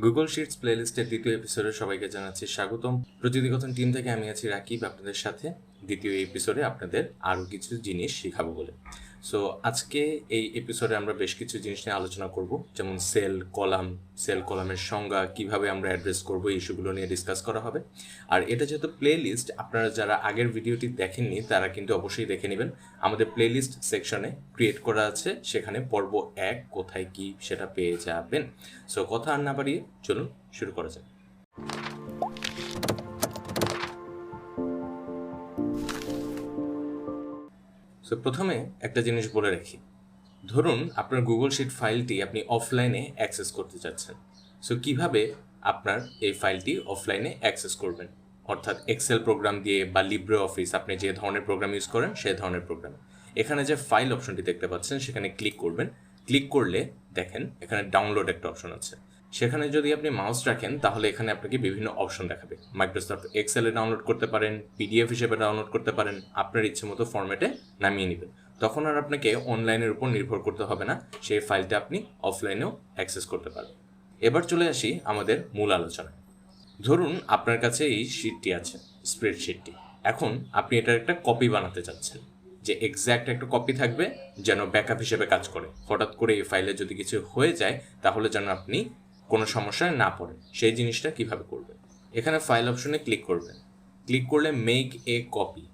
Google shits প্লেলিস্টের দ্বিতীয় এপিসোডে সবাইকে জানাচ্ছি স্বাগতম। প্রতিদিগতন টিম থেকে আমি আছি রাকিব, আপনাদের সাথে দ্বিতীয় এপিসোডে আপনাদের আরও কিছু জিনিস শেখাবো বলে। সো আজকে এই এপিসোডে আমরা বেশ কিছু জিনিস নিয়ে আলোচনা করব, যেমন সেল কলাম সেল কলামের সংজ্ঞা, কীভাবে আমরা অ্যাড্রেস করব ইস্যুগুলো নিয়ে ডিসকাস করা হবে। আর এটা যেহেতু প্লে লিস্ট আপনারা যারা আগের ভিডিওটি দেখেননি, তারা কিন্তু অবশ্যই দেখে নেবেন। আমাদের প্লে লিস্ট সেকশনে ক্রিয়েট করা আছে, সেখানে পর্ব এক কোথায় কি সেটা পেয়ে যাবেন। সো কথা আর না বাড়িয়ে চলুন শুরু করা যাক। সো প্রথমে একটা জিনিস বলে রাখি। ধরুন আপনার গুগল শিট ফাইলটি আপনি অফলাইনে অ্যাক্সেস করতে চাচ্ছেন। সো কীভাবে আপনার এই ফাইলটি অফলাইনে অ্যাক্সেস করবেন? অর্থাৎ এক্সেল প্রোগ্রাম দিয়ে বা লিব্রে অফিস আপনি যে ধরনের প্রোগ্রাম ইউজ করেন, সেই ধরনের প্রোগ্রাম এখানে যে ফাইল অপশনটি দেখতে পাচ্ছেন, সেখানে ক্লিক করবেন। ক্লিক করলে দেখেন, এখানে ডাউনলোড একটা অপশন আছে। সেখানে যদি আপনি মাউস রাখেন, তাহলে এখানে আপনাকে বিভিন্ন অপশন দেখাবে। মাইক্রোসফট এক্সেলে ডাউনলোড করতে পারেন পিডিএফ হিসেবে ডাউনলোড করতে পারেন, আপনার ইচ্ছে মতো ফরম্যাটে নামিয়ে নেবেন। তখন আর আপনাকে অনলাইনের উপর নির্ভর করতে হবে না, সেই ফাইলটা আপনি অফলাইনেও অ্যাক্সেস করতে পারেন এবার চলে আসি আমাদের মূল আলোচনায়। ধরুন আপনার কাছে এই শিটটি আছে স্প্রেডশিটটি এখন আপনি এটার একটা কপি বানাতে চাচ্ছেন, যে এক্স্যাক্ট একটা কপি থাকবে, যেন ব্যাকআপ হিসেবে কাজ করে। হঠাৎ করে এই ফাইলে যদি কিছু হয়ে যায়, তাহলে যেন আপনি কোনো সমস্যায় না পড়ে, সেই জিনিসটা কীভাবে করবেন এখানে ফাইল অপশনে ক্লিক করবেন। ক্লিক করলে মেক এ কপি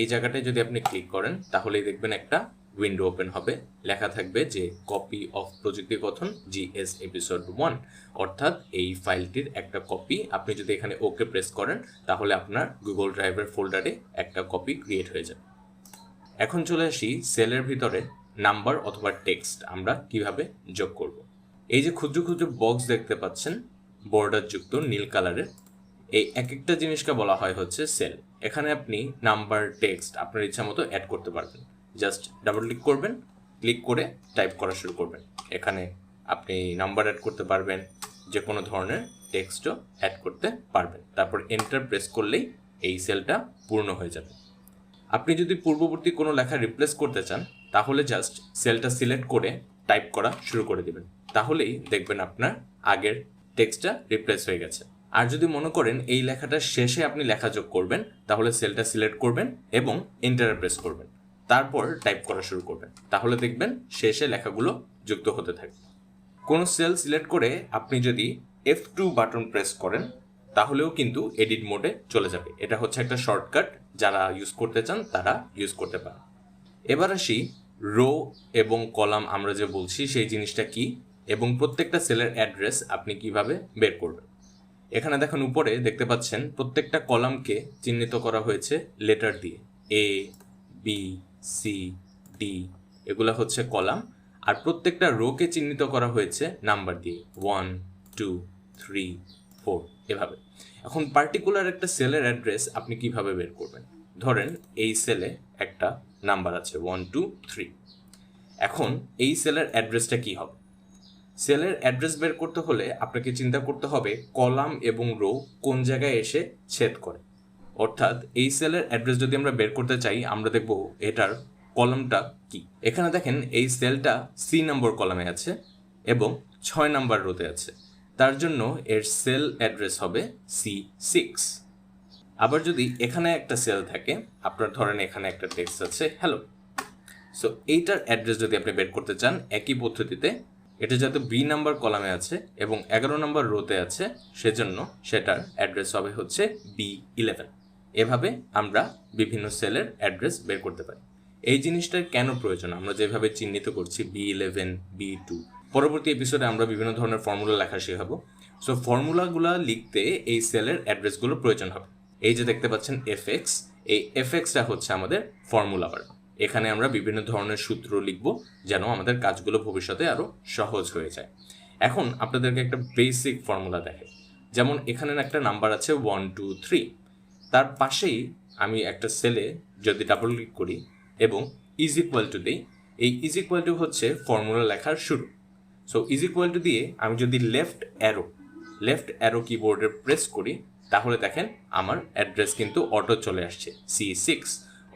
এই জায়গাটায় যদি আপনি ক্লিক করেন, তাহলেই দেখবেন একটা উইন্ডো ওপেন হবে। লেখা থাকবে যে কপি অফ প্রযুক্তি কথন জিএস এপিসোড ওয়ান অর্থাৎ এই ফাইলটির একটা কপি আপনি যদি এখানে ওকে প্রেস করেন, তাহলে আপনার গুগল ড্রাইভের ফোল্ডারে একটা কপি ক্রিয়েট হয়ে যাবে। এখন চলে আসি সেলের ভিতরে নাম্বার অথবা টেক্সট আমরা কীভাবে যোগ করব। এই যে ক্ষুদ্র ক্ষুদ্র বক্স দেখতে পাচ্ছেন বর্ডার যুক্ত নীল কালারের এই এক একটা জিনিসকে বলা হয় হচ্ছে সেল এখানে আপনি নাম্বার টেক্সট আপনার ইচ্ছা মতো অ্যাড করতে পারবেন। জাস্ট ডাবল ক্লিক করবেন ক্লিক করে টাইপ করা শুরু করবেন। এখানে আপনি নাম্বার অ্যাড করতে পারবেন যে কোনো ধরনের টেক্সটও অ্যাড করতে পারবেন। তারপর এন্টার প্রেস করলেই এই সেলটা পূর্ণ হয়ে যাবে। আপনি যদি পূর্ববর্তী কোনো লেখা রিপ্লেস করতে চান, তাহলে জাস্ট সেলটা সিলেক্ট করে টাইপ করা শুরু করে দিবেন। তাহলেই দেখবেন আপনার আগের টেক্সটটা রিপ্লেস হয়ে গেছে। আর যদি মনে করেন এই লেখাটার শেষে আপনি লেখা যোগ করবেন, তাহলে সেলটা সিলেক্ট করবেন এবং এন্টার প্রেস করবেন। তারপর টাইপ করা শুরু করবেন। তাহলে দেখবেন শেষে লেখাগুলো যুক্ত হতে থাকবে কোনো সেল সিলেক্ট করে আপনি যদি এফ টু বাটন প্রেস করেন, তাহলেও কিন্তু এডিট মোডে চলে যাবে। এটা হচ্ছে একটা শর্টকাট যারা ইউজ করতে চান তারা ইউজ করতে পারেন। এবার আসি রো এবং কলাম আমরা যে বলছি, সেই জিনিসটা কি? এবং প্রত্যেকটা সেলের অ্যাড্রেস আপনি কীভাবে বের করবেন। এখানে দেখেন উপরে দেখতে পাচ্ছেন প্রত্যেকটা কলামকে চিহ্নিত করা হয়েছে লেটার দিয়ে। এ বি সি ডি এগুলো হচ্ছে কলাম। আর প্রত্যেকটা রোকে চিহ্নিত করা হয়েছে নাম্বার দিয়ে। ওয়ান টু থ্রি ফোর এভাবে। এখন পার্টিকুলার একটা সেলের অ্যাড্রেস আপনি কীভাবে বের করবেন? ধরেন এই সেলে একটা নাম্বার আছে। ওয়ান টু থ্রি এখন এই সেলের অ্যাড্রেসটা কি হবে? সেলের অ্যাড্রেস বের করতে হলে আপনাকে চিন্তা করতে হবে কলাম এবং রো কোন জায়গায় এসে ছেদ করে। অর্থাৎ এই সেলের অ্যাড্রেস যদি আমরা বের করতে চাই, আমরা দেখব এটার কলামটা কি। এখানে দেখেন এই সেলটা সি নম্বর কলামে আছে এবং ছয় নম্বর রোতে আছে। তার জন্য এর সেল অ্যাড্রেস হবে সি সিক্স আবার যদি এখানে একটা সেল থাকে, আপনার ধরেন এখানে একটা টেক্সট আছে হ্যালো সো এইটার অ্যাড্রেস যদি আপনি বের করতে চান, একই পদ্ধতিতে এটা যাতে বি নাম্বার কলামে আছে এবং এগারো নম্বর রোতে আছে, সেজন্য সেটার অ্যাড্রেস হবে হচ্ছে বি ইলেভেন এভাবে আমরা বিভিন্ন সেলের অ্যাড্রেস বের করতে পারি। এই জিনিসটার কেন প্রয়োজন? আমরা যেভাবে চিহ্নিত করছি বি ইলেভেন বি টু পরবর্তী এপিসোডে আমরা বিভিন্ন ধরনের ফর্মুলা লেখা শেখাবো। সো ফর্মুলাগুলো লিখতে এই সেলের অ্যাড্রেসগুলো প্রয়োজন হবে। এই যে দেখতে পাচ্ছেন এফ এক্স এই এফ এক্সটা হচ্ছে আমাদের ফর্মুলা বার এখানে আমরা বিভিন্ন ধরনের সূত্র লিখব যেন আমাদের কাজগুলো ভবিষ্যতে আরও সহজ হয়ে যায়। এখন আপনাদেরকে একটা বেসিক ফর্মুলা দেখে। যেমন এখানে একটা নাম্বার আছে ওয়ান টু থ্রি তার পাশেই আমি একটা সেলে যদি ডাবল ক্লিক করি এবং ইজ ইকুয়াল টু দিই, এই ইজ ইকুয়াল টু হচ্ছে ফর্মুলা লেখার শুরু। সো ইজ ইকুয়াল টু দিয়ে আমি যদি লেফট অ্যারো লেফট অ্যারো কিবোর্ডে প্রেস করি, তাহলে দেখেন আমার অ্যাড্রেস কিন্তু অটো চলে আসছে সি সিক্স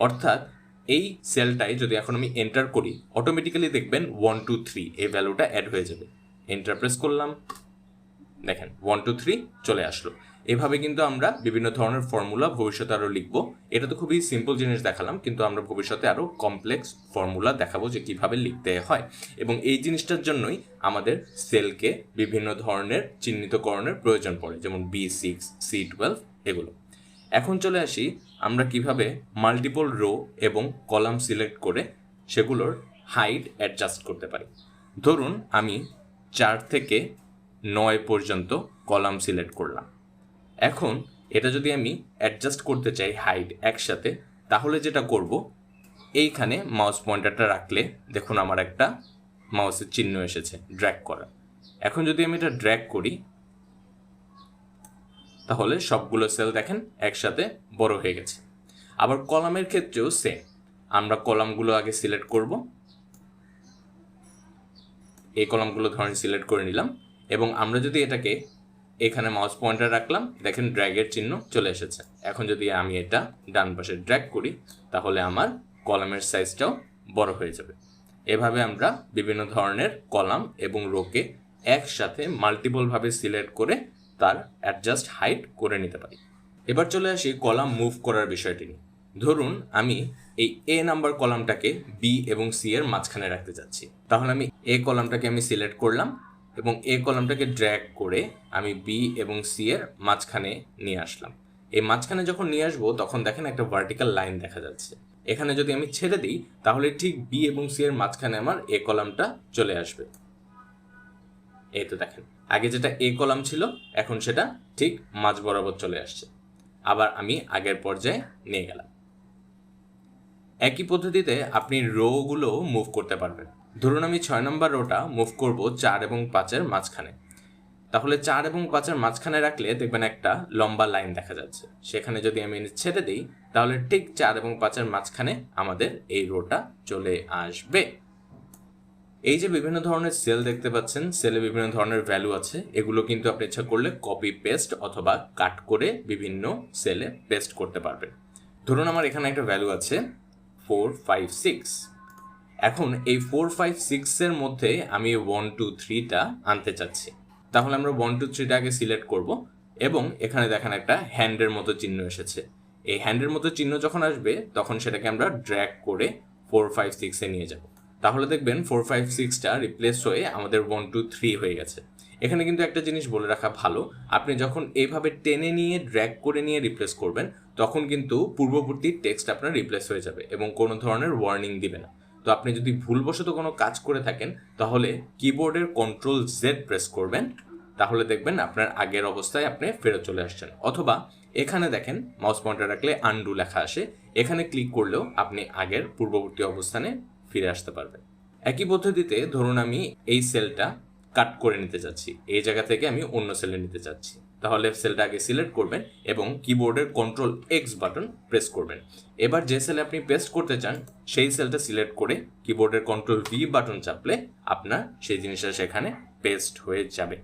অর্থাৎ এই সেলটায় যদি এখন আমি এন্টার করি অটোমেটিক্যালি দেখবেন ওয়ান টু থ্রি এই ভ্যালুটা অ্যাড হয়ে যাবে। এন্টার প্রেস করলাম। দেখেন ওয়ান টু থ্রি চলে আসলো। এভাবে কিন্তু আমরা বিভিন্ন ধরনের ফর্মুলা ভবিষ্যতে আরও লিখব। এটা তো খুবই সিম্পল জিনিস দেখালাম, কিন্তু আমরা ভবিষ্যতে আরও কমপ্লেক্স ফর্মুলা দেখাবো যে কীভাবে লিখতে হয়। এবং এই জিনিসটার জন্যই আমাদের সেলকে বিভিন্ন ধরনের চিহ্নিতকরণের প্রয়োজন পড়ে, যেমন বি সিক্স সি টুয়েলভ এগুলো। এখন চলে আসি আমরা কীভাবে মাল্টিপল রো এবং কলাম সিলেক্ট করে সেগুলোর হাইট অ্যাডজাস্ট করতে পারি? ধরুন, আমি চার থেকে নয় পর্যন্ত কলাম সিলেক্ট করলাম। এখন এটা যদি আমি অ্যাডজাস্ট করতে চাই হাইট একসাথে, তাহলে যেটা করব, এইখানে মাউস পয়েন্টারটা রাখলে দেখুন আমার একটা মাউসের চিহ্ন এসেছে ড্র্যাগ করা। এখন যদি আমি এটা ড্র্যাগ করি তাহলে সবগুলো সেল দেখেন, একসাথে বড় হয়ে গেছে। আবার কলামের ক্ষেত্রেও সেম আমরা কলামগুলো আগে সিলেক্ট করব। এই কলামগুলো ধরেন সিলেক্ট করে নিলাম। এবং আমরা যদি এটাকে এখানে মাউস পয়েন্টার রাখলাম, দেখেন ড্র্যাগের চিহ্ন চলে এসেছে। এখন যদি আমি এটা ডান পাশে ড্র্যাগ করি, তাহলে আমার কলামের সাইজটাও বড় হয়ে যাবে। এভাবে আমরা বিভিন্ন ধরনের কলাম এবং রোকে একসাথে মাল্টিপলভাবে সিলেক্ট করে তার অ্যাডজাস্ট হাইট করে নিতে পারি। এবার চলে আসি কলাম মুভ করার বিষয়টি নিয়ে। ধরুন আমি এই এ নাম্বার কলামটাকে বি এবং সি এর মাঝখানে রাখতে চাচ্ছি। তাহলে আমি এ কলামটাকে আমি সিলেক্ট করলাম এবং এ কলামটাকে ড্র্যাগ করে আমি বি এবং সি এর মাঝখানে নিয়ে আসলাম। এই মাঝখানে যখন নিয়ে আসব, তখন দেখেন একটা ভার্টিক্যাল লাইন দেখা যাচ্ছে। এখানে যদি আমি ছেড়ে দিই, তাহলে ঠিক বি এবং সি এর মাঝখানে আমার এ কলামটা চলে আসবে। এই তো দেখেন। আগে যেটা এ কলাম ছিল, এখন সেটা ঠিক মাঝ বরাবর চলে আসছে। আবার আমি আগের পর্যায়ে নিয়ে গেলাম। একই পদ্ধতিতে আপনি রোগুলো মুভ করতে পারবেন। ধরুন আমি ছয় নম্বর রোটা মুভ করব চার এবং পাঁচের মাঝখানে। তাহলে চার এবং পাঁচের মাঝখানে রাখলে দেখবেন একটা লম্বা লাইন দেখা যাচ্ছে। সেখানে যদি আমি ছেড়ে দিই, তাহলে ঠিক চার এবং পাঁচের মাঝখানে আমাদের এই রোটা চলে আসবে। এই যে বিভিন্ন ধরনের সেল দেখতে পাচ্ছেন, সেলে বিভিন্ন ধরনের ভ্যালু আছে, এগুলো কিন্তু আপনি ইচ্ছা করলে কপি পেস্ট অথবা কাট করে বিভিন্ন সেলে পেস্ট করতে পারবেন। ধরুন আমার এখানে একটা ভ্যালু আছে ফোর ফাইভ সিক্স এখন এই ফোর ফাইভ সিক্সের মধ্যে আমি ওয়ান টু থ্রিটা আনতে চাচ্ছি। তাহলে আমরা ওয়ান টু থ্রিটা আগে সিলেক্ট করব এবং এখানে দেখেন একটা হ্যান্ডের মতো চিহ্ন এসেছে। এই হ্যান্ডের মতো চিহ্ন যখন আসবে, তখন সেটাকে আমরা ড্র্যাগ করে ফোর ফাইভ সিক্সে নিয়ে যাব। তাহলে দেখবেন ফোর ফাইভ সিক্সটা রিপ্লেস হয়ে আমাদের ওয়ান টু থ্রি হয়ে গেছে। এখানে কিন্তু একটা জিনিস বলে রাখা ভালো, আপনি যখন এইভাবে টেনে নিয়ে ড্র্যাগ করে নিয়ে রিপ্লেস করবেন, তখন কিন্তু পূর্ববর্তী টেক্সট আপনার রিপ্লেস হয়ে যাবে এবং কোনো ধরনের ওয়ার্নিং দিবে না। তো আপনি যদি ভুলবশত কোনো কাজ করে থাকেন, তাহলে কিবোর্ডের কন্ট্রোল জেড প্রেস করবেন, তাহলে দেখবেন আপনার আগের অবস্থায় আপনি ফেরত চলে আসছেন। অথবা এখানে দেখেন মাউস পয়েন্টার রাখলে আন্ডু লেখা আসে, এখানে ক্লিক করলেও আপনি আগের পূর্ববর্তী অবস্থানে ফিরে আসতে পারবেন একই পদ্ধতিতে ধরুন আমি এই সেলটা কাট করে নিতে চাচ্ছি। এই জায়গা থেকে আমি অন্য সেলে নিতে চাচ্ছি। তাহলে সেলটা আগে সিলেক্ট করবেন এবং কিবোর্ডের কন্ট্রোল এক্স বাটন প্রেস করবেন। এবার যে সেলে আপনি পেস্ট করতে চান, সেই সেলটা সিলেক্ট করে কিবোর্ডের কন্ট্রোল ভি বাটন চাপলে আপনার সেই জিনিসটা সেখানে পেস্ট হয়ে যাবে।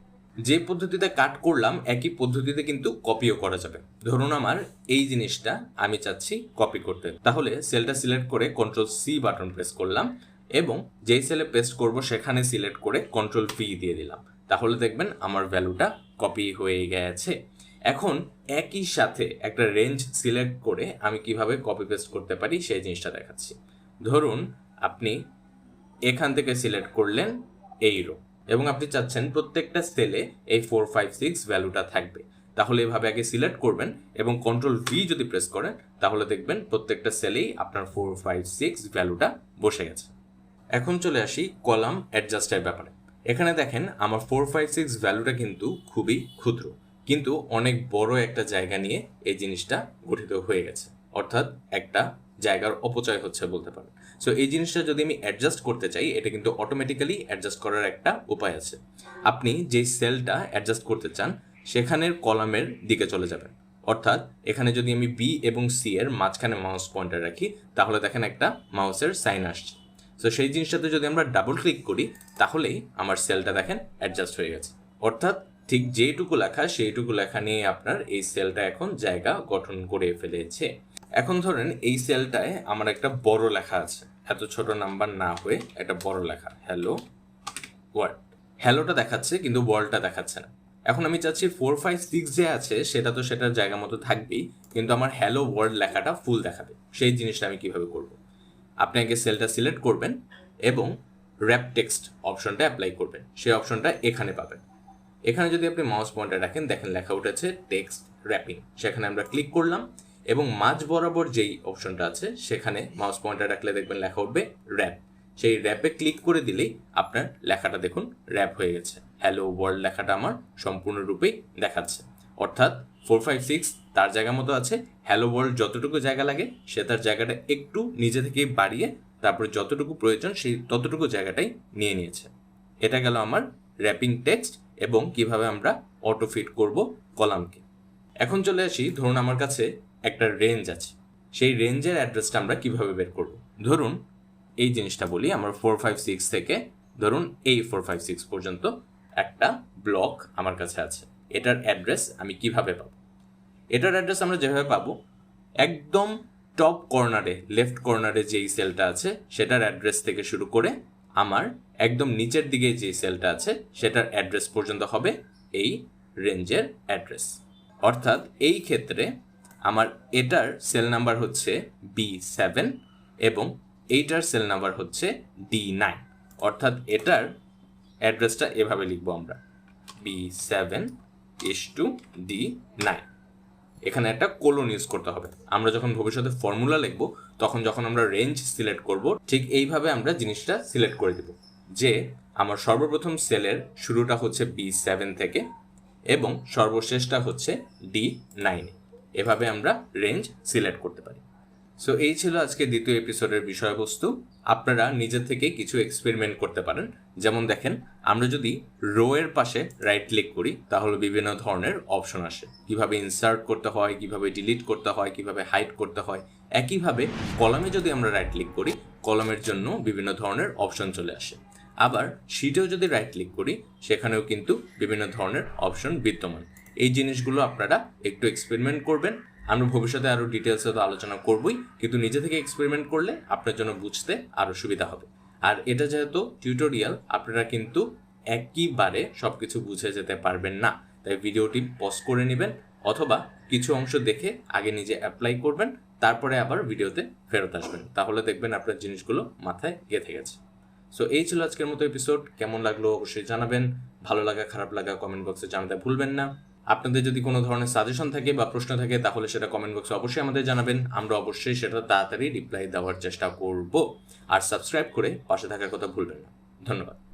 যে পদ্ধতিতে কাট করলাম, একই পদ্ধতিতে কিন্তু কপিও করা যাবে। ধরুন আমার এই জিনিসটা আমি চাচ্ছি কপি করতে। তাহলে সেলটা সিলেক্ট করে কন্ট্রোল সি বাটন প্রেস করলাম এবং যেই সেলে পেস্ট করব, সেখানে সিলেক্ট করে কন্ট্রোল ভি দিয়ে দিলাম। তাহলে দেখবেন আমার ভ্যালুটা কপি হয়ে গেছে। এখন একই সাথে একটা রেঞ্জ সিলেক্ট করে আমি কীভাবে কপি পেস্ট করতে পারি, সেই জিনিসটা দেখাচ্ছি। ধরুন আপনি এখান থেকে সিলেক্ট করলেন এই রো এবং আপনি চাচ্ছেন প্রত্যেকটা সেলে এই ফোর ফাইভ সিক্স ভ্যালুটা থাকবে। তাহলে এভাবে আগে সিলেক্ট করবেন এবং কন্ট্রোল ভি যদি প্রেস করেন, তাহলে দেখবেন প্রত্যেকটা সেলেই আপনার ফোর ফাইভ সিক্স ভ্যালুটা বসে গেছে। এখন চলে আসি কলাম অ্যাডজাস্টের ব্যাপারে। এখানে দেখেন আমার ফোর ফাইভ সিক্স ভ্যালুটা কিন্তু খুবই ক্ষুদ্র, কিন্তু অনেক বড় একটা জায়গা নিয়ে এই জিনিসটা গঠিত হয়ে গেছে। অর্থাৎ একটা জায়গার অপচয় হচ্ছে বলতে পারেন। সো এই জিনিসটা যদি আমি অ্যাডজাস্ট করতে চাই, এটা কিন্তু অটোমেটিক্যালি অ্যাডজাস্ট করার একটা উপায় আছে। আপনি যেই সেলটা অ্যাডজাস্ট করতে চান, সেখানের কলামের দিকে চলে যাবেন। অর্থাৎ, এখানে যদি আমি বি এবং সি এর মাঝখানে মাউস পয়েন্টার রাখি, তাহলে দেখেন একটা মাউসের সাইন আসছে। সো সেই জিনিসটাতে যদি আমরা ডাবল ক্লিক করি, তাহলেই আমার সেলটা দেখেন অ্যাডজাস্ট হয়ে গেছে। অর্থাৎ, ঠিক যেইটুকু লেখা, সেইটুকু লেখা নিয়ে আপনার এই সেলটা এখন জায়গা গঠন করে ফেলেছে। এখন ধরেন এই সেলটায় আমার একটা বড় লেখা আছে। এত ছোট নাম্বার না হয়ে একটা বড় লেখা। হ্যালো ওয়ার্ড হ্যালোটা দেখাচ্ছে, কিন্তু ওয়ার্ল্ডটা দেখাচ্ছে না। এখন আমি চাচ্ছি ফোর ফাইভ সিক্স যে আছে, সেটা তো সেটার জায়গা মতো থাকবেই, কিন্তু আমার হ্যালো ওয়ার্ল্ড লেখাটা ফুল দেখাবে। সেই জিনিসটা আমি কীভাবে করব? আপনি আগে সেলটা সিলেক্ট করবেন এবং র্যাপ টেক্সট অপশনটা অ্যাপ্লাই করবেন। সেই অপশনটা এখানে পাবেন। এখানে যদি আপনি মাউস পয়েন্টার রাখেন, দেখেন লেখা উঠেছে টেক্সট র্যাপিং সেখানে আমরা ক্লিক করলাম। এবং মাঝ বরাবর যেই অপশনটা আছে, সেখানে মাউস পয়েন্টার রাখলে দেখবেন লেখা উঠবে র্যাপ সেই র্যাপে ক্লিক করে দিলেই আপনার লেখাটা দেখুন র্যাপ হয়ে গেছে। হ্যালো ওয়ার্ল্ড লেখাটা আমার সম্পূর্ণরূপেই দেখাচ্ছে। অর্থাৎ ফোর ফাইভ সিক্স তার জায়গা মতো আছে। হ্যালো ওয়ার্ল্ড যতটুকু জায়গা লাগে, সে তার জায়গাটা একটু নিজে থেকেই বাড়িয়ে তারপরে যতটুকু প্রয়োজন, সেই ততটুকু জায়গাটাই নিয়ে নিয়েছে। এটা গেল আমার র্যাপিং টেক্সট এবং কীভাবে আমরা অটো ফিট করব কলামকে এখন চলে আসি, ধরুন আমার কাছে একটা রেঞ্জ আছে। সেই রেঞ্জের অ্যাড্রেসটা আমরা কীভাবে বের করব? ধরুন, এই জিনিসটা বলি, আমার ফোর ফাইভ সিক্স থেকে, ধরুন এই ফোর ফাইভ সিক্স পর্যন্ত একটা ব্লক আমার কাছে আছে। এটার অ্যাড্রেস আমি কীভাবে পাবো? এটার অ্যাড্রেস আমরা যেভাবে পাবো, একদম টপ কর্নারে লেফট কর্নারে যেই সেলটা আছে, সেটার অ্যাড্রেস থেকে শুরু করে আমার একদম নিচের দিকে যে সেলটা আছে, সেটার অ্যাড্রেস পর্যন্ত হবে এই রেঞ্জের অ্যাড্রেস অর্থাৎ এই ক্ষেত্রে আমার এটার সেল নাম্বার হচ্ছে বি সেভেন এবং এইটার সেল নাম্বার হচ্ছে ডি নাইন অর্থাৎ এটার অ্যাড্রেসটা এভাবে লিখব আমরা। B seven is to D nine এখানে একটা কোলন ইউজ করতে হবে। আমরা যখন ভবিষ্যতে ফর্মুলা লিখব, তখন যখন আমরা রেঞ্জ সিলেক্ট করব, ঠিক এইভাবে আমরা জিনিসটা সিলেক্ট করে দেব। যে আমার সর্বপ্রথম সেলের শুরুটা হচ্ছে বি সেভেন থেকে এবং সর্বশেষটা হচ্ছে ডি নাইনে এভাবে আমরা রেঞ্জ সিলেক্ট করতে পারি। সো এই ছিল আজকে দ্বিতীয় এপিসোডের বিষয়বস্তু। আপনারা নিজে থেকে কিছু এক্সপেরিমেন্ট করতে পারেন। যেমন দেখেন, আমরা যদি রো এর পাশে রাইট ক্লিক করি, তাহলে বিভিন্ন ধরনের অপশন আসে। কীভাবে ইনসার্ট করতে হয়, কীভাবে ডিলিট করতে হয়, কীভাবে হাইড করতে হয়, একইভাবে কলামে যদি আমরা রাইট ক্লিক করি কলামের জন্য বিভিন্ন ধরনের অপশন চলে আসে। আবার শিটেও যদি রাইট ক্লিক করি, সেখানেও কিন্তু বিভিন্ন ধরনের অপশন বিদ্যমান। এই জিনিসগুলো আপনারা একটু এক্সপেরিমেন্ট করবেন। আমরা ভবিষ্যতে আরও ডিটেলসে তো আলোচনা করবই, কিন্তু নিজে থেকে এক্সপেরিমেন্ট করলে আপনার জন্য বুঝতে আরও সুবিধা হবে। আর এটা যেহেতু টিউটোরিয়াল আপনারা কিন্তু একইবারে সব কিছু বুঝে যেতে পারবেন না। তাই ভিডিওটি পজ করে নেবেন, অথবা কিছু অংশ দেখে আগে নিজে অ্যাপ্লাই করবেন, তারপরে আবার ভিডিওতে ফেরত আসবেন। তাহলে দেখবেন আপনার জিনিসগুলো মাথায় গেঁথে গেছে। সো এই ছিল আজকের মতো এপিসোড কেমন লাগল অবশ্যই জানাবেন। ভালো লাগা, খারাপ লাগা কমেন্ট বক্সে জানাতে ভুলবেন না। আপনাদের যদি কোনো ধরনের সাজেশন থাকে বা প্রশ্ন থাকে, তাহলে সেটা কমেন্ট বক্সে অবশ্যই আমাদের জানাবেন। আমরা অবশ্যই সেটা তাড়াতাড়ি রিপ্লাই দেওয়ার চেষ্টা করব। আর সাবস্ক্রাইব করে পাশে থাকার কথা ভুলবেন না। ধন্যবাদ।